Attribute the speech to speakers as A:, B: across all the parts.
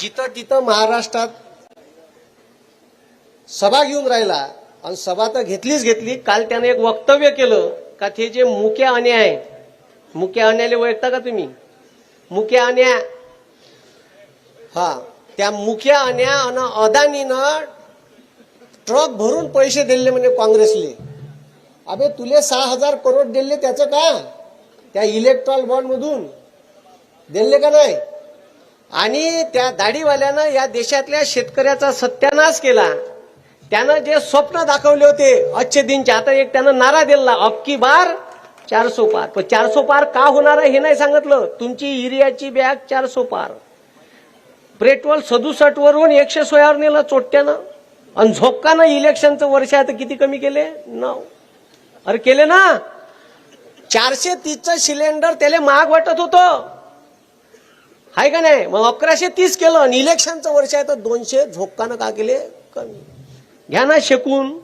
A: जिथं तिथं महाराष्ट्रात सभा घेऊन राहिला आणि सभा तर घेतलीच घेतली. काल त्याने एक वक्तव्य केलं का ते जे मुक्या अन्या आहे मुक्या अन्याला ओळखता का तुम्ही? मुक्या अन्या हा त्या मुख्या अन्या आणि अदानीनं ट्रक भरून पैसे दिले म्हणजे काँग्रेसले. अबे तुले सहा हजार करोड दिले त्याचं का त्या इलेक्ट्रॉल बॉन्ड मधून. दिले का नाही? आणि त्या दाढीवाल्यानं या देशातल्या शेतकऱ्याचा सत्यानाश केला. त्यानं जे स्वप्न दाखवले होते अच्छे दिनचे आता एक त्यानं नारा दिला अबकी बार चारसो पार. पण चारसो पार का होणार आहे हे नाही सांगितलं. तुमची युरियाची बॅग चारसो पार. पेट्रोल सदुसष्ट वरून एकशे सोळावर नेलं चोट्ट्यानं. आणि झोपकानं इलेक्शनचं वर्ष आता किती कमी केले? नऊ. अरे केले ना? चारशे तीसचं सिलेंडर त्याला महाग वाटत होतं. हाय का नाही? मग अकराशे तीस केलं आणि इलेक्शनचं वर्ष आहे तर दोनशे झोपकानं का केले? कमी. घ्या ना शेकून.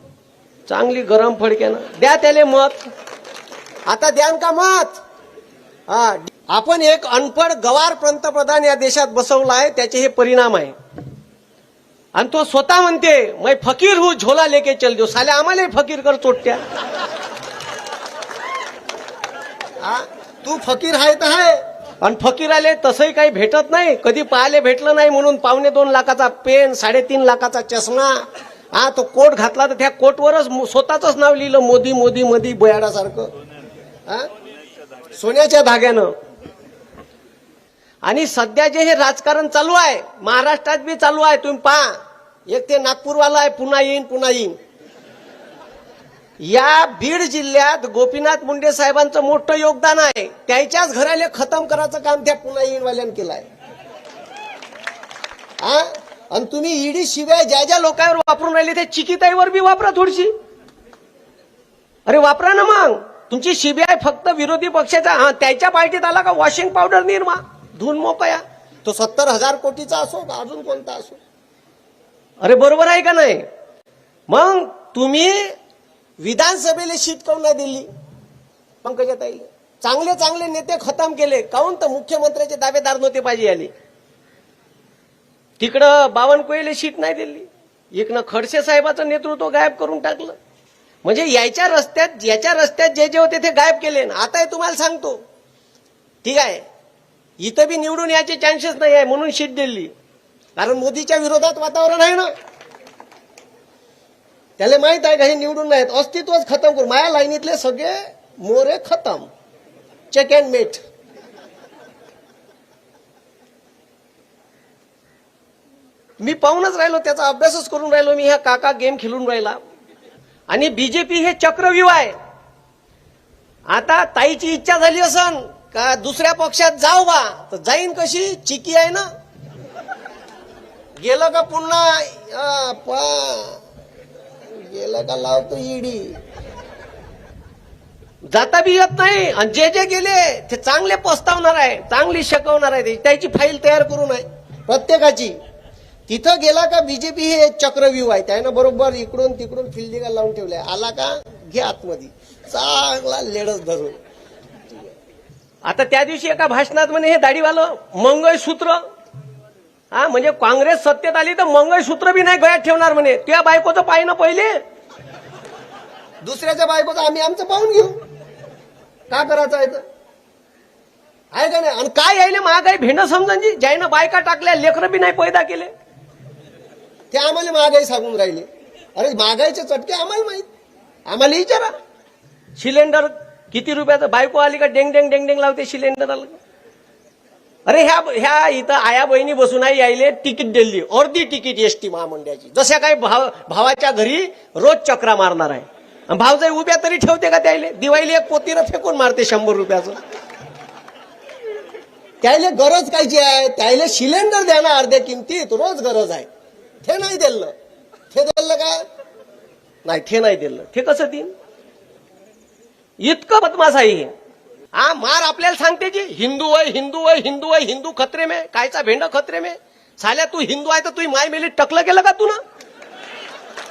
A: चांगली गरम फडक्यानं द्या त्याले मत. आता द्यान का मत? हा. आपण एक अनपड गवार पंतप्रधान या देशात बसवला आहे त्याचे हे परिणाम आहे. आणि तो स्वतः म्हणते मै फकीर हू झोला लेके चल देऊ साले आम्हाला फकीर कर चोट्या. हा? तू फकीर आहे तर आहे आणि फकीर आले तसंही काही भेटत नाही. कधी पाहायला भेटलं नाही म्हणून पावणे दोन लाखाचा पेन साडेतीन लाखाचा चष्मा. हा तो कोट घातला तर त्या कोटवरच स्वतःच नाव लिहिलं मोदी मोदी मोदी बयाडासारखं. हा सोन्याच्या धाग्यानं. आणि सध्या जे हे राजकारण चालू आहे महाराष्ट्रात बी चालू आहे तुम्ही पहा. एक ते नागपूरवाला आहे पुन्हा येईन पुन्हा येईन. या बीड जिल्ह्यात गोपीनाथ मुंडे साहेबांचं मोठं योगदान आहे. त्यांच्याच घराले खतम करायचं काम त्या पुन्हा येईनवाल्यानं केलंय. हा आणि तुम्ही ईडी शिवाय ज्या ज्या लोकांवर वापरून राहिले ते चिकिताईवर बी वापरा थोडीशी. अरे वापरा ना मग. तुमची सीबीआय फक्त विरोधी पक्षाचा. हा त्याच्या पार्टीत आला का वॉशिंग पावडर निर्मा? धुन मोकया तो सत्तर हजार कोटीचा असो का अजून कोणता असो? अरे बरोबर आहे का नाही? मग तुम्ही विधानसभेला शीट काऊन नाही दिली? पंकजाताईले. चांगले चांगले नेते खतम केले. काऊन तर मुख्यमंत्र्याचे दावेदार नव्हते पाहिजे आले? तिकडं बावनकुळेले शीट नाही दिली. एकनं खडसे साहेबाचं नेतृत्व गायब करून टाकलं. म्हणजे याच्या रस्त्यात याच्या रस्त्यात जे जे होते ते गायब केले. ना आता तुम्हाला सांगतो. ठीक आहे. इथं बी निवडून याचे चान्सेस नाही आहे म्हणून शीट दिली. कारण मोदीच्या विरोधात वातावरण आहे ना. त्याला माहीत आहे का हे निवडून नाहीत? अस्तित्वच खतम करू माया लाईनीतले सगळे मोरे खतम. चेक अँड मेट मी पाहूनच राहिलो त्याचा अभ्यासच करून राहिलो मी. ह्या काका गेम खेळून राहिला. आणि बीजेपी हे चक्रव्यूह आहे. आता ताईची इच्छा झाली असन का दुसऱ्या पक्षात जाऊ बा? तर जाईन कशी? चिकी आहे ना? गेलं का पुन्हा? गेलं का लावतो ईडी? जाता बी येत नाही. आणि जे जे गेले ते चांगले पस्तावणार आहे. चांगली शकवणार आहे. त्याची फाईल तयार करून आहे. प्रत्येकाची. तिथं गेला का बीजेपी हे एक चक्रव्यूह आहे. त्यानं बरोबर इकडून तिकडून फिल्डिंगा लावून ठेवलाय. आला का? घे आतमध्ये. चांगला लेडच धरून. आता त्या दिवशी एका भाषणात म्हणे हे दाढीवालं मंगळसूत्र हा म्हणजे काँग्रेस सत्तेत आली तर मंगळसूत्र बी नाही गळ्यात ठेवणार म्हणे. त्या बायकोचं पाय ना पहिले. दुसऱ्याच्या बायकोचं आम्ही आमचं पाहून घेऊ. का करायचं आहे तर? आहे का नाही? आणि काय यायले महागाई? भेंड जी ज्यानं बायका टाकल्या लेकरं बी नाही पैदा केले. ते आम्हाला महागाई सांगून राहिले. अरे महागाईचे चटके आम्हाला माहीत. आम्हाला विचारा. सिलेंडर किती रुपयाचं? बायको आली का डेंग डेंग डेंग डेंग लावते सिलेंडर आलं अरे ह्या ह्या इथं आया बहिणी बसून आहे यायले तिकीट दिली. अर्धी तिकीट एस टी महामंडळाची. जशा काही भाव भावाच्या घरी रोज चक्रा मारणार आहे. भाव जाई उभ्या तरी ठेवते का त्याले दिवाळीला एक पोतीनं फेकून मारते शंभर रुपयाचं. त्याला गरज कायची आहे? त्याला सिलेंडर द्या ना अर्ध्या किमतीत रोज गरज आहे. ते नाही दिलं. ते दिलं का? नाही ते नाही दिलं. ते कसं दिन इतकं बदमाश आहे हे. मार आपल्याला सांगते जी हिंदू आहे हिंदू आहे हिंदू आहे हिंदू खत्रे में कायचा भेंड खत्रे में. साल्या तू हिंदू आहे तर तू माय मेली टकलं केलं का तू ना?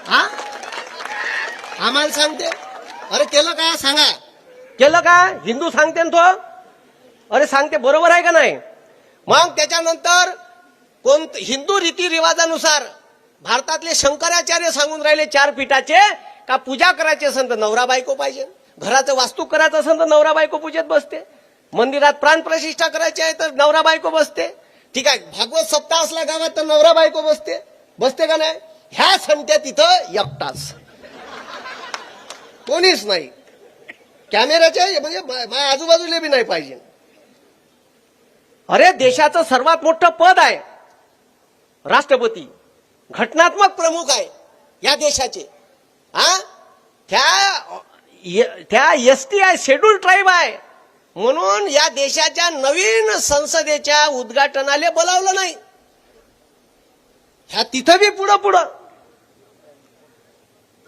A: हा आम्हाला सांगते. अरे केलं का? सांगा. केलं का? हिंदू सांगते ना तो. अरे सांगते बरोबर आहे का नाही? मग त्याच्यानंतर कोण हिंदू रीतिरिवाजानुसार भारतातले शंकराचार्य सांगून राहिले चार पिठाचे का पूजा करायची असेल तर नवरा बायको पाहिजे. घराचं वास्तू करायचं असेल तर नवरा बायको पूजेत बसते. मंदिरात प्राण प्रतिष्ठा करायची आहे तर नवरा बायको बसते. ठीक आहे भागवत सप्ताह असला गावात तर नवरा बायको बसते. बसते का नाही? ह्या संत्या तिथं एकटाच. कोणीच नाही. कॅमेऱ्याच्या म्हणजे माझ्या आजूबाजूला बी नाही पाहिजे. अरे देशाचं सर्वात मोठं पद आहे. राष्ट्रपती. घटनात्मक प्रमुख आहे या देशाचे. हा त्या त्या एस टी आहे शेड्यूल ट्राईब आहे. म्हणून या देशाच्या नवीन संसदेच्या उद्घाटनाला बोलावलं नाही. ह्या तिथं बी पुढं पुढं.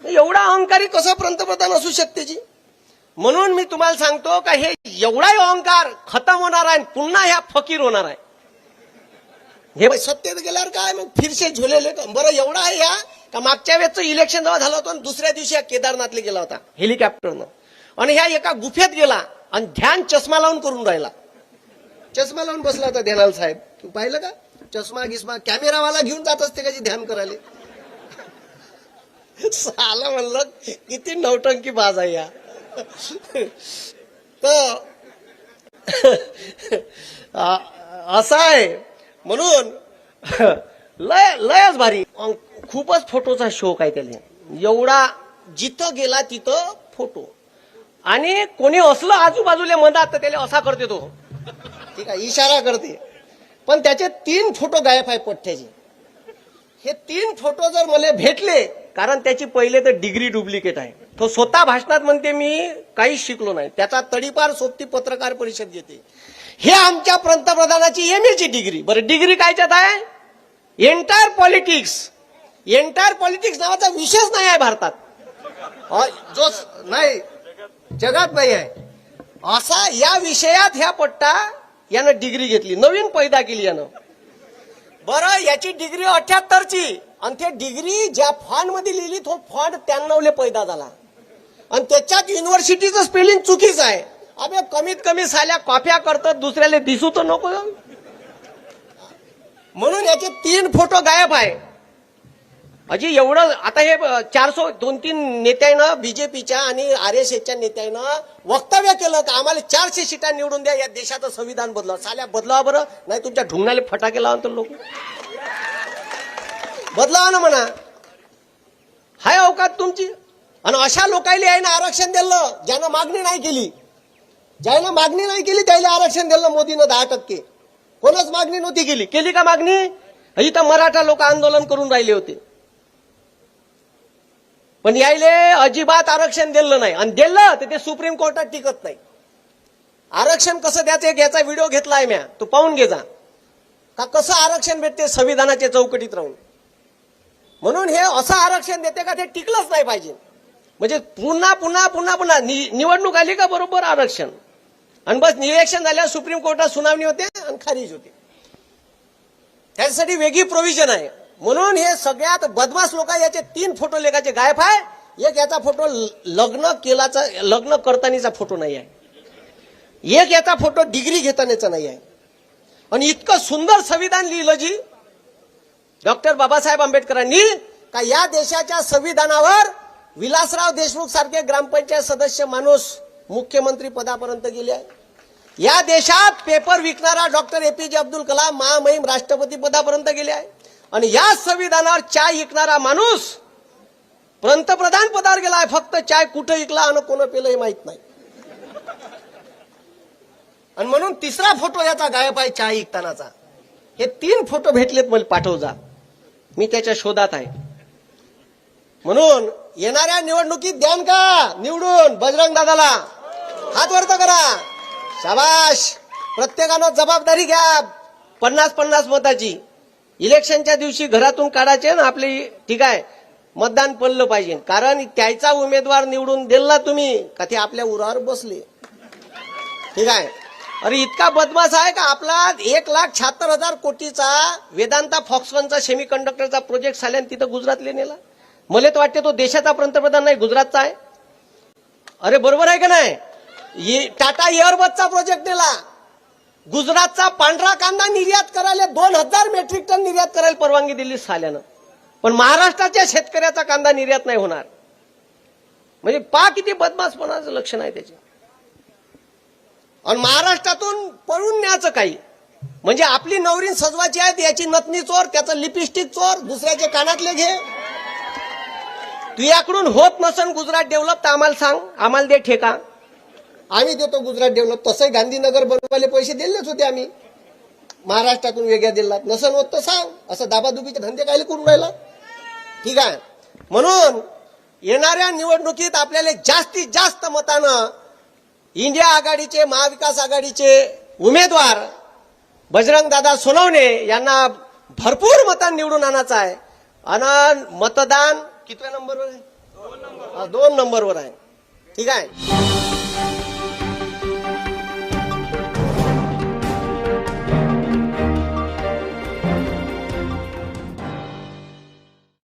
A: एवढा अहंकारी कसं पंतप्रधान असू शकते जी? म्हणून मी तुम्हाला सांगतो का हे एवढाही अहंकार खतम होणार आहे पुन्हा ह्या फकीर होणार आहे. हे सत्तेत गेल्यावर काय मग फिरसे झुलेले का? बरं एवढा आहे या? का मागच्या वेळेचं इलेक्शन जेव्हा झालं होतं आणि दुसऱ्या दिवशी हा केदारनाथला गेला होता हेलिकॉप्टरनं आणि ह्या एका गुफेत गेला आणि ध्यान चष्मा लावून करून राहिला. चष्मा लावून बसला होता ध्यानाल साहेब. तू पाहिलं का? चष्मा गिस्मा कॅमेरावाला घेऊन जात असते का जी ध्यान करायला? साला म्हणलं किती नवटंकी बाज आहे या. तर आ- असं आहे. म्हणून लय लयच भारी. खूपच फोटोचा शौक आहे त्याला. एवढा जिथं गेला तिथं फोटो आणि कोणी असलं आजूबाजूला मनात तर त्याला असा करते तो. ठीक आहे इशारा करते. पण त्याचे तीन फोटो गायब आहे पठ्ठ्याचे हे तीन फोटो जर मला भेटले कारण त्याची पहिले तर डिग्री डुप्लिकेट आहे. तो स्वतः भाषणात म्हणते मी काहीच शिकलो नाही. त्याचा तडीपार सोबती पत्रकार परिषद घेते. हे आमच्या पंतप्रधानाची एम ची डिग्री बरं डिग्री कायच्यात आहे? एंटायर पॉलिटिक्स एंटायर पॉलिटिक्स नावाचा विषयच नाही आहे भारतात. जो नाही जगात नाही आहे. असा या विषयात ह्या पट्टा यानं डिग्री घेतली. नवीन पैदा केली यानं. बरं याची डिग्री अठ्याहत्तरची. आणि ते डिग्री ज्या फॉन्ट लिहिली तो फॉन्ट त्र्याण्णवले पैदा झाला. आणि त्याच्यात युनिव्हर्सिटीचं स्पेलिंग चुकीच आहे. अबे कमीत कमी साल्या कॉप्या करतात दुसऱ्याला दिसू तर नको म्हणून याचे तीन फोटो गायब आहे. अजी एवढं आता हे चारशे दोन तीन नेत्यानं बीजेपीच्या आणि आर एस एसच्या नेत्यानं वक्तव्य केलं का आम्हाला चारशे सीटा निवडून द्या या देशाचं संविधान बदला साल्या बदलावा बरं नाही तुमच्या ढुंगणाले फटाके लावा तर लोक. बदलावा ना म्हणा. हाय अवकात तुमची. आणि अशा लोकायला यायनं आरक्षण दिलं ज्यानं मागणी नाही केली. ज्यानं मागणी नाही केली त्याला आरक्षण दिलं मोदीनं दहा टक्के. कोणच मागणी नव्हती केली. केली का मागणी? इथं मराठा लोक आंदोलन करून राहिले होते. पण यायले अजिबात आरक्षण दिलं नाही. आणि दिलं तर ते सुप्रीम कोर्टात टिकत नाही. आरक्षण कसं द्यायचं एक याचा व्हिडिओ घेतलाय म्या. तू पाहून घे जा. का कसं आरक्षण भेटते संविधानाच्या चौकटीत राहून? म्हणून हे असं आरक्षण देते का ते टिकलंच नाही पाहिजे. म्हणजे पुन्हा पुन्हा पुन्हा पुन्हा नि- निवडणूक आली का बरोबर आरक्षण? आणि बस इलेक्शन झाल्यावर सुप्रीम कोर्टात सुनावणी होते आणि खारिज होते. त्याच्यासाठी वेगळी प्रोव्हिजन आहे. म्हणून हे सगळ्यात बदमाश लोक याचे तीन फोटो लेखाचे गायब आहे. एक याचा फोटो लग्न केलाचा लग्न करतानीचा फोटो नाही आहे. एक याचा फोटो डिग्री घेतानाचा नाही आहे. आणि इतकं सुंदर संविधान लिहिलं जी डॉक्टर बाबासाहेब आंबेडकरांनी का या देशाच्या संविधानावर विलासराव देशमुख सारखे ग्रामपंचायत सदस्य माणूस मुख्यमंत्री पदापर्यंत गेले आहे. या देशात पेपर विकणारा डॉक्टर एपीजे अब्दुल कलाम महामहिम राष्ट्रपती पदापर्यंत गेले आहे. आणि या संविधानावर चाय विकणारा माणूस पंतप्रधान पदावर गेला आहे. फक्त चाय कुठं विकला आणि कोण पेलं हे माहीत नाही. आणि म्हणून तिसरा फोटो याचा गायब आहे चाय विकतानाचा. हे तीन फोटो भेटलेत मला पाठव जा. मी त्याच्या शोधात आहे. म्हणून येणाऱ्या निवडणुकीत द्यान का? निवडून बजरंग दादाला. हात वरत करा. शाबाश. प्रत्येकानं जबाबदारी घ्या. पन्नास पन्नास मताची. इलेक्शनच्या दिवशी घरातून काढायचे ना आपली ठीक आहे? मतदान पडलं पाहिजे. कारण त्याचा उमेदवार निवडून दिला तुम्ही का ते आपल्या उरावर बसले. ठीक आहे? अरे इतका बदमाश आहे का आपला? एक लाख शहात्तर हजार कोटीचा वेदांता फॉक्सकॉनचा सेमी कंडक्टरचा प्रोजेक्ट झाल्याने तिथं गुजरातले नेला. मला तर वाटते तो देशाचा पंतप्रधान नाही गुजरातचा आहे. अरे बरोबर आहे का नाही? ये- टाटा एअरबसचा प्रोजेक्ट नेला गुजरातचा पांढरा कांदा निर्यात करायला दोन हजार मेट्रिक टन निर्यात करायला परवानगी दिली साल्यानं. पण महाराष्ट्राच्या शेतकऱ्याचा कांदा निर्यात नाही होणार. म्हणजे पा किती बदमाशपणाचं लक्षण आहे त्याचे. आणि महाराष्ट्रातून पळून न्यायचं काही. म्हणजे आपली नवरीन सजवाची आहे याची नतनी चोर त्याचं लिपस्टिक चोर दुसऱ्याचे कानातले घे. तुझ्याकडून होत नसन गुजरात डेव्हलप तर आम्हाला सांग. आम्हाला दे ठेका. आम्ही देतो गुजरात डेव्हलप. तसंही गांधीनगर बनवायला पैसे दिलेच होते आम्ही. महाराष्ट्रातून वेगळ्या दिला नसन होत तर सांग. असं दाबादुबीचे धंदे काय करून राहिला? ठीक आहे. म्हणून येणाऱ्या निवडणुकीत आपल्याला जास्तीत जास्त मतानं इंडिया आघाडीचे महाविकास आघाडीचे उमेदवार बजरंगदादा सोनवणे यांना भरपूर मतान निवडून आणायचं आहे. आणि मतदान कितव्या नंबरवर आहे? दोन नंबरवर आहे. ठीक आहे?